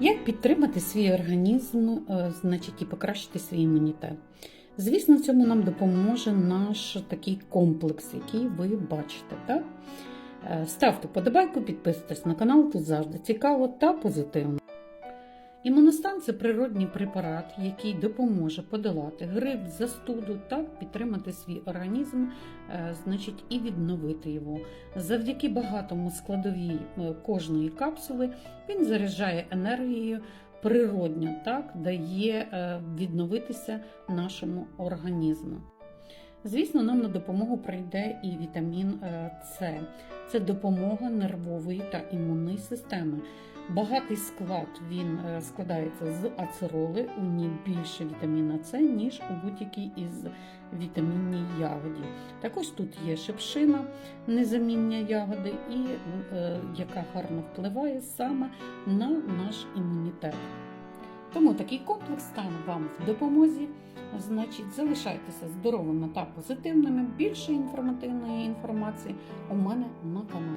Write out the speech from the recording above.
Як підтримати свій організм, е, значить, і покращити свій імунітет? Звісно, цьому нам допоможе наш такий комплекс, який ви бачите. Так? Е, Ставте подобайку, підписуйтесь на канал, тут завжди цікаво та позитивно. Імуностан це природній препарат, який допоможе подолати грип, застуду та підтримати свій організм, е, значить, і відновити його. Завдяки багатому складовій е, кожної капсули він заряджає енергією природньо, так дає е, відновитися нашому організму. Звісно, нам на допомогу прийде і вітамін е, С. Це допомога нервової та імунної системи. Багатий склад він е, складається з ацероли, у ній більше вітаміна С, ніж у будь-якій із вітамінній ягоді. Також тут є шипшина, незаміння ягоди, і е, яка гарно впливає саме на наш імунітет. Тому такий комплекс стане вам в допомозі. Значить, залишайтеся здоровими та позитивними. Більше інформативної інформації у мене на каналі.